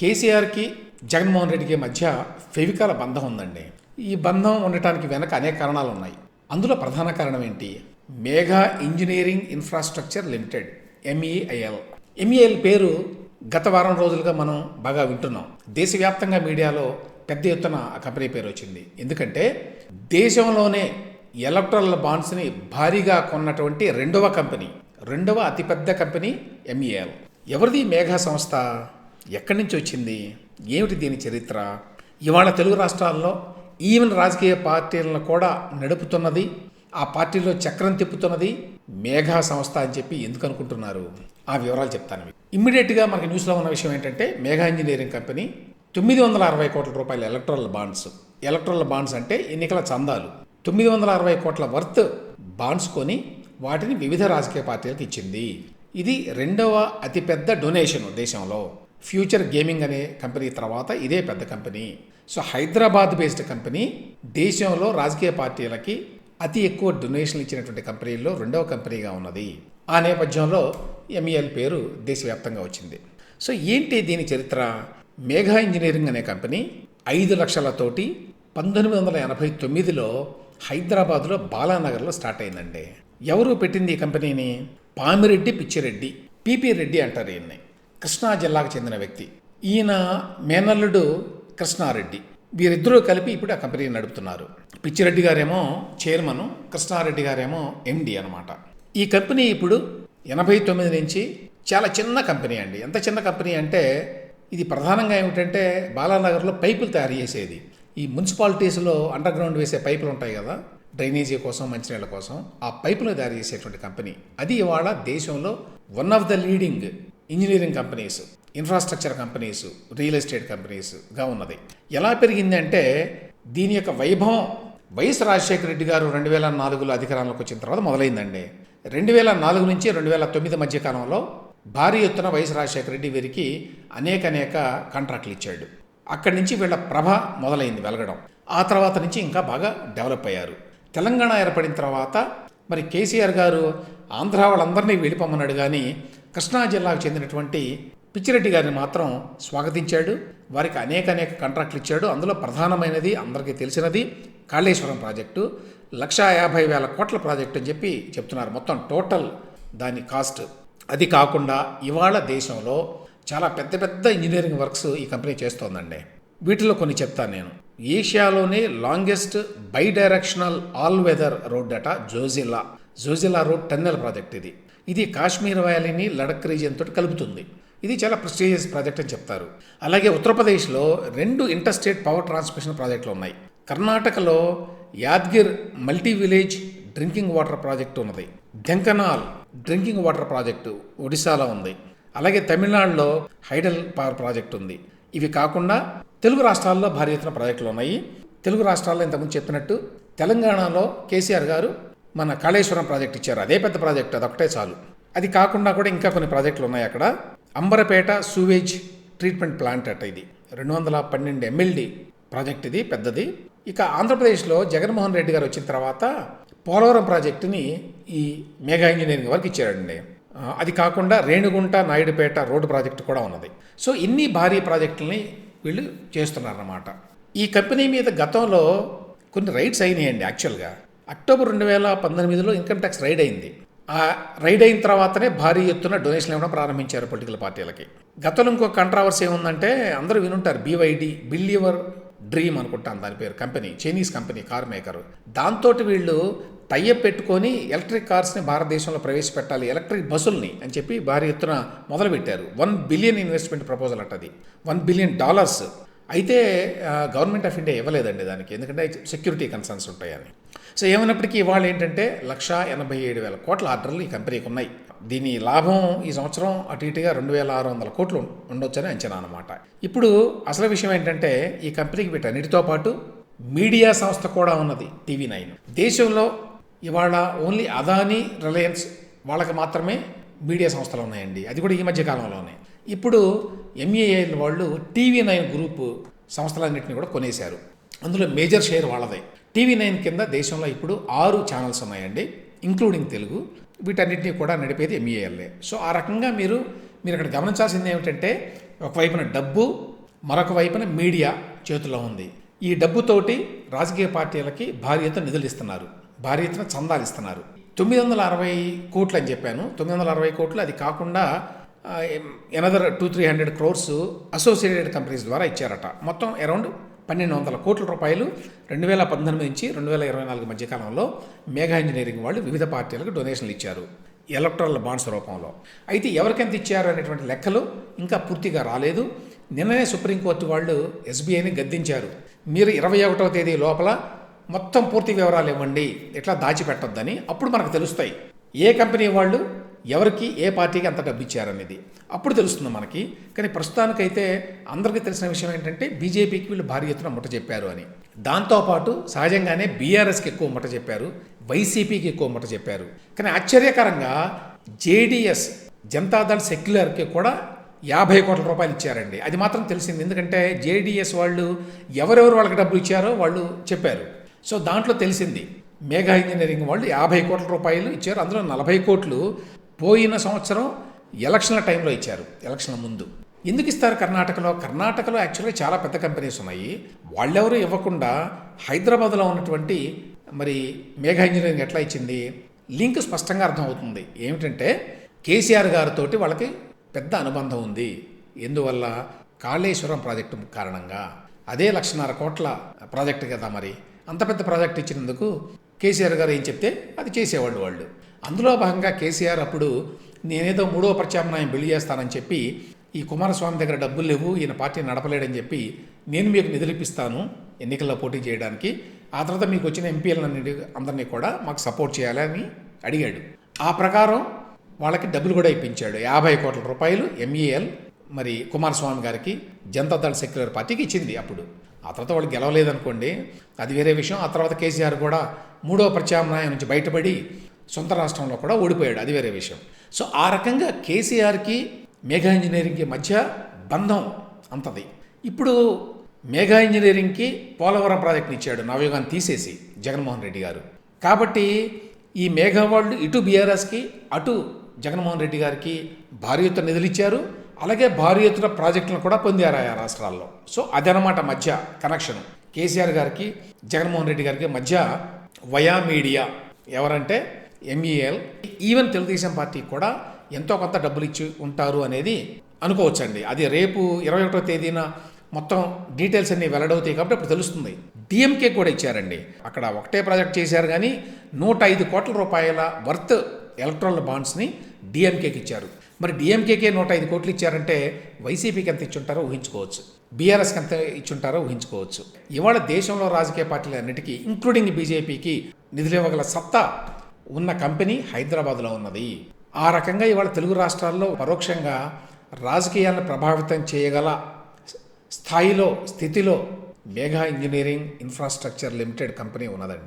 కేసీఆర్కి జగన్మోహన్ రెడ్డికి మధ్య ఫెవికాల బంధం ఉందండి. ఈ బంధం ఉండటానికి వెనక అనేక కారణాలు ఉన్నాయి. అందులో ప్రధాన కారణం ఏంటి? Megha engineering infrastructure limited MEIL MEIL పేరు గత వారం రోజులుగా మనం బాగా వింటున్నాం. దేశవ్యాప్తంగా మీడియాలో పెద్ద ఎత్తున ఆ కంపెనీ పేరు వచ్చింది. ఎందుకంటే దేశంలోనే ఎలక్ట్రల్ బాండ్స్ని భారీగా కొన్నటువంటి రెండవ కంపెనీ రెండవ అతిపెద్ద కంపెనీ ఎంఈఎల్ ఎవరిది మేఘా సంస్థ? ఎక్కడి నుంచి వచ్చింది? ఏమిటి దీని చరిత్ర? ఇవాళ తెలుగు రాష్ట్రాల్లో ఈవెన్ రాజకీయ పార్టీలను కూడా నడుపుతున్నది ఆ పార్టీలో చక్రం తిప్పుతున్నది మేఘా సంస్థ అని చెప్పి ఎందుకు అనుకుంటున్నారు? ఆ వివరాలు చెప్తాను మీకు. ఇమ్మీడియట్గా మనకి న్యూస్లో ఉన్న విషయం ఏంటంటే మేఘా ఇంజనీరింగ్ కంపెనీ తొమ్మిది వందల అరవై కోట్ల రూపాయల ఎలక్ట్రల్ బాండ్స్ ఎలక్ట్రల్ బాండ్స్ అంటే ఎన్నికల చందాలు. తొమ్మిది వందల అరవై కోట్ల వర్త్ బాండ్స్ కొని వాటిని వివిధ రాజకీయ పార్టీలకు ఇచ్చింది. ఇది రెండవ అతిపెద్ద డొనేషన్ దేశంలో ఫ్యూచర్ గేమింగ్ అనే కంపెనీ తర్వాత ఇదే పెద్ద company. So Hyderabad based company దేశంలో రాజకీయ పార్టీలకి అతి ఎక్కువ డొనేషన్లు ఇచ్చినటువంటి కంపెనీల్లో రెండవ కంపెనీగా ఉన్నది. ఆ నేపథ్యంలో ఎంఈఎల్ పేరు దేశవ్యాప్తంగా వచ్చింది. సో ఏంటి దీని చరిత్ర? మేఘా ఇంజనీరింగ్ అనే కంపెనీ ఐదు లక్షలతోటి పంతొమ్మిది వందల ఎనభై తొమ్మిదిలో హైదరాబాద్లో బాలానగర్లో స్టార్ట్ అయిందండి. ఎవరు పెట్టింది ఈ కంపెనీని? పామిరెడ్డి పిచ్చిరెడ్డి పిపి రెడ్డి అంటారు ఈయన్ని. కృష్ణా జిల్లాకు చెందిన వ్యక్తి. ఈయన మేనల్లుడు కృష్ణారెడ్డి. వీరిద్దరూ కలిపి ఇప్పుడు ఆ కంపెనీని నడుపుతున్నారు. పిచ్చిరెడ్డి గారేమో చైర్మను కృష్ణారెడ్డి గారేమో ఎండి అనమాట ఈ కంపెనీ ఇప్పుడు ఎనభై తొమ్మిది నుంచి చాలా చిన్న కంపెనీ అండి. ఎంత చిన్న కంపెనీ అంటే ఇది ప్రధానంగా ఏమిటంటే బాలానగర్లో పైపులు తయారు చేసేది. ఈ మున్సిపాలిటీస్లో అండర్ గ్రౌండ్ వేసే పైపులు ఉంటాయి కదా డ్రైనేజీ కోసం మంచినీళ్ళ కోసం ఆ పైపులు తయారు చేసేటువంటి కంపెనీ. అది ఇవాళ దేశంలో one of the leading engineering companies infrastructure companies real estate కంపెనీస్గా ఉన్నది. ఎలా పెరిగిందంటే దీని యొక్క వైభవం వైఎస్ రాజశేఖర రెడ్డి గారు రెండు వేల నాలుగులో అధికారంలోకి వచ్చిన తర్వాత మొదలైందండి. రెండు వేల నాలుగు నుంచి రెండు వేల తొమ్మిది మధ్య కాలంలో భారీ ఎత్తున వైఎస్ రాజశేఖర రెడ్డి వీరికి అనేక అనేక కాంట్రాక్ట్లు ఇచ్చాడు. అక్కడి నుంచి వీళ్ళ ప్రభ మొదలైంది వెలగడం. ఆ తర్వాత నుంచి ఇంకా బాగా డెవలప్ అయ్యారు. తెలంగాణ ఏర్పడిన తర్వాత మరి కేసీఆర్ గారు ఆంధ్ర వాళ్ళందరినీ వెళ్ళిపోమన్నాడు కానీ కృష్ణా జిల్లాకు చెందినటువంటి పిచ్చిరెడ్డి గారిని మాత్రం స్వాగతించాడు. వారికి అనేక అనేక కాంట్రాక్ట్లు ఇచ్చాడు. అందులో ప్రధానమైనది అందరికీ తెలిసినది కాళేశ్వరం ప్రాజెక్టు. లక్షా యాభై వేల కోట్ల ప్రాజెక్టు అని చెప్పి చెప్తున్నారు. మొత్తం టోటల్ దాని కాస్ట్. అది కాకుండా ఇవాళ దేశంలో చాలా పెద్ద పెద్ద ఇంజనీరింగ్ వర్క్స్ ఈ కంపెనీ చేస్తోందండి. వీటిలో కొన్ని చెప్తాను నేను. ఏషియాలోనే longest bidirectional all weather road అట Zojila. Zojila road tunnel project ఇది. ఇది కాశ్మీర్ వ్యాలీని లడక్ రీజియన్ తోటి కలుపుతుంది. ఇది చాలా ప్రెస్టీజియస్ ప్రాజెక్ట్ అని చెప్తారు. అలాగే ఉత్తరప్రదేశ్లో రెండు ఇంటర్స్టేట్ పవర్ ట్రాన్స్మిషన్ ప్రాజెక్టులు ఉన్నాయి. కర్ణాటకలో Yadgir multi village drinking water project ఉన్నది. ఢెంకనాల్ డ్రింకింగ్ వాటర్ ప్రాజెక్టు ఒడిశాలో ఉంది. అలాగే తమిళనాడులో హైడల్ పవర్ ప్రాజెక్ట్ ఉంది. ఇవి కాకుండా తెలుగు రాష్ట్రాల్లో భారీ ఎత్తున ప్రాజెక్టులు ఉన్నాయి. తెలుగు రాష్ట్రాల్లో ఇంతకుముందు చెప్పినట్టు తెలంగాణలో కేసీఆర్ గారు మన కాళేశ్వరం ప్రాజెక్ట్ ఇచ్చారు. అదే పెద్ద ప్రాజెక్ట్ అదొకటే చాలు. అది కాకుండా కూడా ఇంకా కొన్ని ప్రాజెక్టులు ఉన్నాయి అక్కడ. అంబరపేట సూవేజ్ ట్రీట్మెంట్ ప్లాంట్ అట ఇది. రెండు వందల పన్నెండు ఎమ్మెల్డీ ప్రాజెక్ట్ ఇది పెద్దది. ఇక ఆంధ్రప్రదేశ్లో జగన్మోహన్ రెడ్డి గారు వచ్చిన తర్వాత పోలవరం ప్రాజెక్టుని ఈ మెగా ఇంజనీరింగ్ వరకు ఇచ్చారండి. అది కాకుండా రేణుగుంట నాయుడుపేట రోడ్డు ప్రాజెక్టు కూడా ఉన్నది. సో ఇన్ని భారీ ప్రాజెక్టులని వీళ్ళు చేస్తున్నారన్నమాట. ఈ కంపెనీ మీద గతంలో కొన్ని రైడ్స్ అయినాయండి యాక్చువల్గా అక్టోబర్ రెండు వేల పంతొమ్మిదిలో ఇన్కమ్ ట్యాక్స్ రైడ్ అయింది. ఆ రైడ్ అయిన తర్వాతనే భారీ ఎత్తున డొనేషన్ ఇవ్వడం ప్రారంభించారు పొలిటికల్ పార్టీలకి. గతంలో ఇంకో కంట్రావర్సీ ఏముందంటే అందరూ వినుంటారు బీవైడి బిల్ యువర్ డ్రీమ్ అనుకుంటాను దాని పేరు company Chinese company car maker దాంతో వీళ్ళు టైఅప్ పెట్టుకొని ఎలక్ట్రిక్ కార్స్ని భారతదేశంలో ప్రవేశపెట్టాలి ఎలక్ట్రిక్ బస్సుల్ని అని చెప్పి భారీ ఎత్తున మొదలుపెట్టారు. వన్ బిలియన్ ఇన్వెస్ట్మెంట్ ప్రపోజల్ అట్టది వన్ బిలియన్ డాలర్స్ అయితే గవర్నమెంట్ ఆఫ్ ఇండియా ఇవ్వలేదండి దానికి. ఎందుకంటే సెక్యూరిటీ కన్సర్న్స్ ఉంటాయని. సో ఏమైనప్పటికీ ఇవాళ ఏంటంటే లక్ష ఎనభై ఏడు వేల కోట్ల ఆర్డర్లు ఈ కంపెనీకి ఉన్నాయి. దీని లాభం ఈ సంవత్సరం అటు ఇటుగా రెండు వేల ఆరు వందల కోట్లు ఉండొచ్చని అంచనా అనమాట ఇప్పుడు అసలు విషయం ఏంటంటే ఈ కంపెనీకి వీటన్నిటితో పాటు మీడియా సంస్థ కూడా ఉన్నది టీవీ నైన్. దేశంలో ఇవాళ ఓన్లీ అదానీ రిలయన్స్ వాళ్ళకి మాత్రమే మీడియా సంస్థలు ఉన్నాయండి. అది కూడా ఈ మధ్య కాలంలోనే. ఇప్పుడు ఎంఏఐల్ వాళ్ళు టీవీ నైన్ గ్రూప్ సంస్థలన్నింటినీ కూడా కొనేశారు. అందులో మేజర్ షేర్ వాళ్ళదే. టీవీ నైన్ కింద దేశంలో ఇప్పుడు ఆరు ఛానల్స్ ఉన్నాయండి ఇంక్లూడింగ్ తెలుగు. వీటన్నిటిని కూడా నడిపేది ఎంఈఏఎల్ఏ సో ఆ రకంగా మీరు మీరు అక్కడ గమనించాల్సింది ఏమిటంటే ఒకవైపున డబ్బు మరొక వైపున మీడియా చేతిలో ఉంది. ఈ డబ్బుతోటి రాజకీయ పార్టీలకి భారీ ఎత్తున నిధులు ఇస్తున్నారు. భారీ ఎత్తున చందాలు ఇస్తున్నారు. తొమ్మిది వందల అరవై కోట్లు అని చెప్పాను. తొమ్మిది వందల అరవై కోట్లు అది కాకుండా another two three hundred crores associated companies ద్వారా ఇచ్చారట. మొత్తం అరౌండ్ పన్నెండు వందల కోట్ల రూపాయలు రెండు వేల పద్దెనిమిది నుంచి రెండు వేల ఇరవై నాలుగు మధ్య కాలంలో మేఘా ఇంజనీరింగ్ వాళ్ళు వివిధ పార్టీలకు డొనేషన్లు ఇచ్చారు ఎలక్ట్రల్ బాండ్స్ రూపంలో. అయితే ఎవరికెంత ఇచ్చారు అనేటువంటి లెక్కలు ఇంకా పూర్తిగా రాలేదు. నిన్ననే సుప్రీంకోర్టు వాళ్ళు ఎస్బీఐని గద్దించారు. మీరు ఇరవై ఒకటవ తేదీ లోపల మొత్తం పూర్తి వివరాలు ఇవ్వండి ఇట్లా దాచిపెట్టొద్దని అప్పుడు మనకు తెలుస్తాయి. ఏ కంపెనీ వాళ్ళు ఎవరికి ఏ పార్టీకి అంత డబ్బు ఇచ్చారనేది అప్పుడు తెలుస్తుంది మనకి కానీ ప్రస్తుతానికైతే అందరికీ తెలిసిన విషయం ఏంటంటే బీజేపీకి వీళ్ళు భారీ ఎత్తున ముట్ట చెప్పారు అని. దాంతోపాటు సహజంగానే బీఆర్ఎస్కి ఎక్కువ ముట్ట చెప్పారు వైసీపీకి ఎక్కువ ముట్ట చెప్పారు. కానీ ఆశ్చర్యకరంగా జేడిఎస్ జనతాదళ్ సెక్యులర్కి కూడా యాభై కోట్ల రూపాయలు ఇచ్చారండి. అది మాత్రం తెలిసింది. ఎందుకంటే జేడిఎస్ వాళ్ళు ఎవరెవరు వాళ్ళకి డబ్బులు ఇచ్చారో వాళ్ళు చెప్పారు. సో దాంట్లో తెలిసింది మేఘా ఇంజనీరింగ్ వాళ్ళు యాభై కోట్ల రూపాయలు ఇచ్చారు అందులో నలభై కోట్లు పోయిన సంవత్సరం ఎలక్షన్ల టైంలో ఇచ్చారు ఎలక్షన్ల ముందు. ఎందుకు ఇస్తారు కర్ణాటకలో? కర్ణాటకలో యాక్చువల్గా చాలా పెద్ద కంపెనీస్ ఉన్నాయి. వాళ్ళెవరూ ఇవ్వకుండా హైదరాబాద్లో ఉన్నటువంటి మరి మేఘా ఇంజనీరింగ్ ఎట్లా ఇచ్చింది? లింక్ స్పష్టంగా అర్థమవుతుంది. ఏమిటంటే కేసీఆర్ గారితోటి వాళ్ళకి పెద్ద అనుబంధం ఉంది. ఎందువల్ల? కాళేశ్వరం ప్రాజెక్టు కారణంగా. అదే లక్షన్నర కోట్ల ప్రాజెక్టు కదా మరి. అంత పెద్ద ప్రాజెక్ట్ ఇచ్చినందుకు కేసీఆర్ గారు ఏం చెప్తే అది చేసేవాళ్ళు వాళ్ళు. అందులో భాగంగా కేసీఆర్ అప్పుడు నేనేదో మూడో ప్రత్యామ్నాయం బిల్లు చేస్తానని చెప్పి ఈ కుమారస్వామి దగ్గర డబ్బులు లేవు ఈయన పార్టీ నడపలేడని చెప్పి నేను మీకు నిధులిపిస్తాను ఎన్నికల్లో పోటీ చేయడానికి. ఆ తర్వాత మీకు వచ్చిన ఎంపీలన్నిటి అందరినీ కూడా మాకు సపోర్ట్ చేయాలని అడిగాడు. ఆ ప్రకారం వాళ్ళకి డబ్బులు కూడా ఇప్పించాడు. యాభై కోట్ల రూపాయలు ఎంఈఎల్ మరి కుమారస్వామి గారికి జనతా దళ సెక్యులర్ పార్టీకి ఇచ్చింది అప్పుడు. ఆ తర్వాత వాళ్ళు గెలవలేదనుకోండి అది వేరే విషయం. ఆ తర్వాత కేసీఆర్ కూడా మూడో ప్రత్యామ్నాయం నుంచి బయటపడి సొంత రాష్ట్రంలో కూడా ఓడిపోయాడు. అది వేరే విషయం. సో ఆ రకంగా కేసీఆర్కి మేఘా ఇంజనీరింగ్కి మధ్య బంధం అంతది. ఇప్పుడు మేఘా ఇంజనీరింగ్కి పోలవరం ప్రాజెక్ట్ని ఇచ్చాడు. నవయుగాన్ని తీసేసి జగన్మోహన్ రెడ్డి గారు. కాబట్టి ఈ మేఘా వాళ్ళు ఇటు బీఆర్ఎస్కి అటు జగన్మోహన్ రెడ్డి గారికి భారీ ఎత్తున నిధులు ఇచ్చారు అలాగే భారీ ఎత్తున ప్రాజెక్టులను కూడా పొందారు ఆయా రాష్ట్రాల్లో. సో అదనమాట మధ్య కనెక్షన్. కేసీఆర్ గారికి జగన్మోహన్ రెడ్డి గారికి మధ్య వయా మీడియా ఎవరంటే ఎంఈఎల్ ఈవెన్ తెలుగుదేశం పార్టీ కూడా ఎంతో కొంత డబ్బులు ఇచ్చి ఉంటారు అనేది అనుకోవచ్చండి. అది రేపు ఇరవై ఒకటో తేదీన మొత్తం డీటెయిల్స్ అన్ని వెల్లడవుతాయి కాబట్టి అప్పుడు తెలుస్తుంది. డిఎంకే కూడా ఇచ్చారండి. అక్కడ ఒకటే ప్రాజెక్ట్ చేశారు కానీ నూట ఐదు కోట్ల రూపాయల వర్త్ ఎలక్ట్రానిక్ బాండ్స్ని డిఎంకేకి ఇచ్చారు. మరి డిఎంకేకే నూట ఐదు కోట్లు ఇచ్చారంటే వైసీపీకి ఎంత ఇచ్చుంటారో ఊహించుకోవచ్చు. బీఆర్ఎస్కి ఎంత ఇచ్చుంటారో ఊహించుకోవచ్చు. ఇవాళ దేశంలో రాజకీయ పార్టీలన్నిటికీ ఇంక్లూడింగ్ బీజేపీకి నిధులు ఇవ్వగల సత్తా ఉన్న కంపెనీ హైదరాబాద్లో ఉన్నది. ఆ రకంగా ఇవాళ తెలుగు రాష్ట్రాల్లో పరోక్షంగా రాజకీయాలను ప్రభావితం చేయగల స్థాయిలో స్థితిలో Megha engineering infrastructure limited company ఉన్నదండి.